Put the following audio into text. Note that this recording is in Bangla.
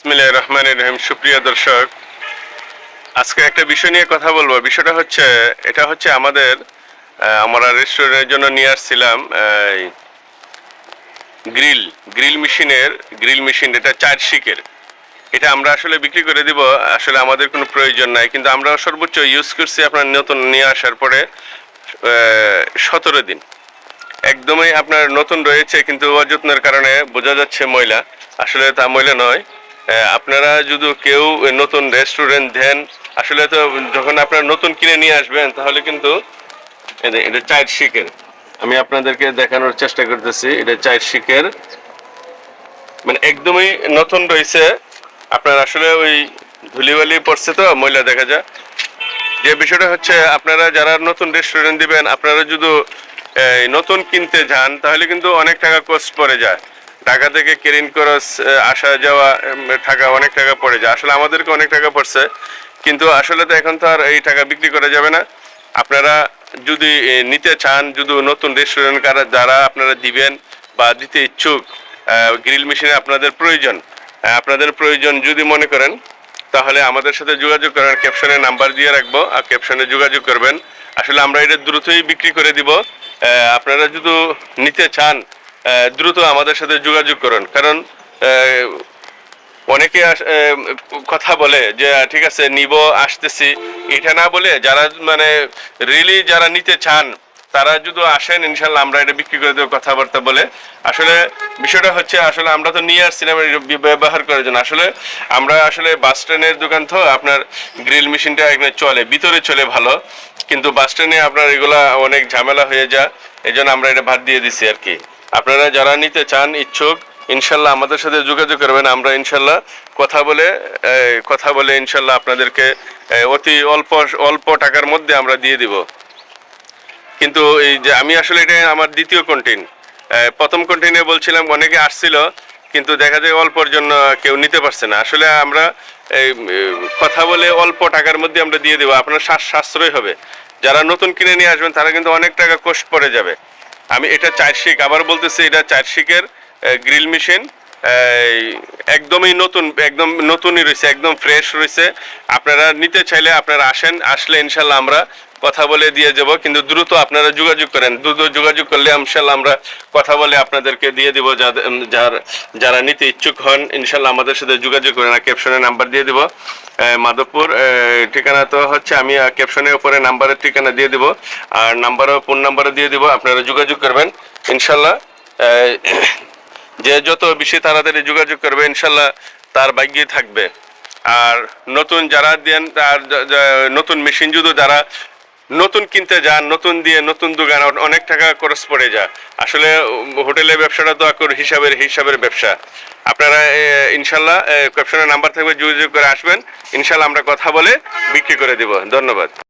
বিসমিল্লাহ রহমান রহিম। সুপ্রিয় দর্শক, আজকে একটা বিষয় নিয়ে কথা বলব। বিষয়টা হচ্ছে, এটা হচ্ছে আমাদের আমরা রেস্টুরেন্টের জন্য নিয়ে আসছিলাম গ্রিল গ্রিল মেশিনের, গ্রিল মেশিন এটা চার শিকের। এটা আমরা আসলে বিক্রি করে দিব, আসলে আমাদের কোনো প্রয়োজন নাই, কিন্তু আমরা সর্বোচ্চ ইউজ করছি আপনার নতুন নিয়ে আসার পরে সতেরো দিন। একদমই আপনার নতুন রয়েছে, কিন্তু অযত্নের কারণে বোঝা যাচ্ছে ময়লা। আসলে তা ময়লা নয় আপনারা যদি কেউ নতুন রেস্টুরেন্ট দেন, আসলে তো যখন আপনারা নতুন কিনে নিয়ে আসবেন, তাহলে কিন্তু এটা চার শিকের। আমি আপনাদেরকে দেখানোর চেষ্টা করতেছি, এটা চার শিকের। মানে একদমই নতুন রয়েছে। আপনার আসলে ওই ধুলিবালি পড়ছে তো, ময়লা দেখা যায়। যে বিষয়টা হচ্ছে, আপনারা যারা নতুন রেস্টুরেন্ট দিবেন, আপনারা যদি নতুন কিনতে যান, তাহলে কিন্তু অনেক টাকা কস্ট পড়ে যায়। ঢাকা থেকে কেরিন আহ, আসা যাওয়া টাকা অনেক টাকা পড়ে যায়। আসলে আমাদেরকে অনেক টাকা পড়ছে কিন্তু আসলে তো এখন তো আর এই টাকা বিক্রি করা যাবে না। আপনারা যদি নিতে চান যদি নতুন রেস্টুরেন্ট কারা যারা আপনারা দিবেন বা দিতে ইচ্ছুক গ্রিল মেশিনে আপনাদের প্রয়োজন আপনাদের প্রয়োজন যদি মনে করেন তাহলে আমাদের সাথে যোগাযোগ করেন ক্যাপশনে নাম্বার দিয়ে রাখব আর ক্যাপশনে যোগাযোগ করবেন। আসলে আমরা এটা দ্রুতই বিক্রি করে দিব। আপনারা যদি নিতে চান দ্রুত আমাদের সাথে যোগাযোগ করুন। কারণ অনেকে কথা বলে যে ঠিক আছে, নিব, আসতেছি। এটা না বলে যারা মানে রিয়েলি যারা নিতে চান, তারা যদি আসেন ইনশাল্লাহ আমরা এটা বিক্রি করে দেবো কথাবার্তা বলে। আসলে বিষয়টা হচ্ছে, আসলে আমরা তো নিয়ে আসছিলাম এটা ব্যবহার করার জন্য। আসলে আমরা আসলে বাস স্ট্যান্ডের দোকান তো, আপনার গ্রিল মেশিনটা এখানে চলে, ভিতরে চলে ভালো। কিন্তু বাস স্ট্যান্ডে আপনার এগুলা অনেক ঝামেলা হয়ে যায় এই আমরা এটা ভাত দিয়ে দিছি আর কি। আপনারা যারা নিতে চান, ইচ্ছুক, ইনশাল্লাহ আমাদের সাথে যোগাযোগ করবেন। আমরা ইনশাল্লাহ কথা বলে কথা বলে ইনশাল্লাহ আপনাদেরকে অতি অল্প অল্প টাকার মধ্যে আমরা দিয়ে দিব। কিন্তু এই যে আমি আসলে এটা আমার দ্বিতীয় কন্টিন প্রথম কন্টিনে বলছিলাম, অনেকে আসছিল, কিন্তু দেখা যায় অল্পর জন্য কেউ নিতে পারছে না। আসলে আমরা কথা বলে অল্প টাকার মধ্যে আমরা দিয়ে দেবো। আপনার শ্বাস সাশ্রয় হবে। যারা নতুন কিনে নিয়ে আসবেন, তারা কিন্তু অনেক টাকা কোষ পড়ে যাবে। আমি এটা চার শিক আবার বলতেছি এটা চার শিকের গ্রিল মেশিন একদমই নতুন, একদম নতুনই রয়েছে, একদম ফ্রেশ রয়েছে। আপনারা নিতে চাইলে আপনারা আসেন, আসলে ইনশাল্লাহ আমরা কথা বলে দিয়ে যাব, কিন্তু দ্রুত আপনারা যোগাযোগ করেন। দ্রুত যোগাযোগ করলে ইনশাল্লাহ আমরা কথা বলে আপনাদেরকে দিয়ে দিব যার, যারা নিতে ইচ্ছুক হন, ইনশাল্লাহ আমাদের সাথে যোগাযোগ করেন। আর ক্যাপশনে নাম্বার দিয়ে দিব। মাধবপুর ঠিকানা তো হচ্ছে আমি ক্যাপশনের উপরে নাম্বারের ঠিকানা দিয়ে দিব। আর নাম্বারও ফোন নাম্বারও দিয়ে দিব, আপনারা যোগাযোগ করবেন। ইনশাল্লাহ যে যত বেশি তাড়াতাড়ি যোগাযোগ করবে, ইনশাল্লাহ তার ভাগ্যে থাকবে। আর নতুন যারা দেন তার নতুন মেশিন যদি যারা নতুন কিনতে যান নতুন দিয়ে নতুন দোকান, অনেক টাকা খরচ পড়ে যা। আসলে হোটেলের ব্যবসাটা তো আকর হিসাবের হিসাবের ব্যবসা। আপনারা ইনশাল্লাহ ক্যাপশনের নাম্বার থাকবে, যোগাযোগ করে আসবেন। ইনশাল্লাহ আমরা কথা বলে বিক্রি করে দিব। ধন্যবাদ।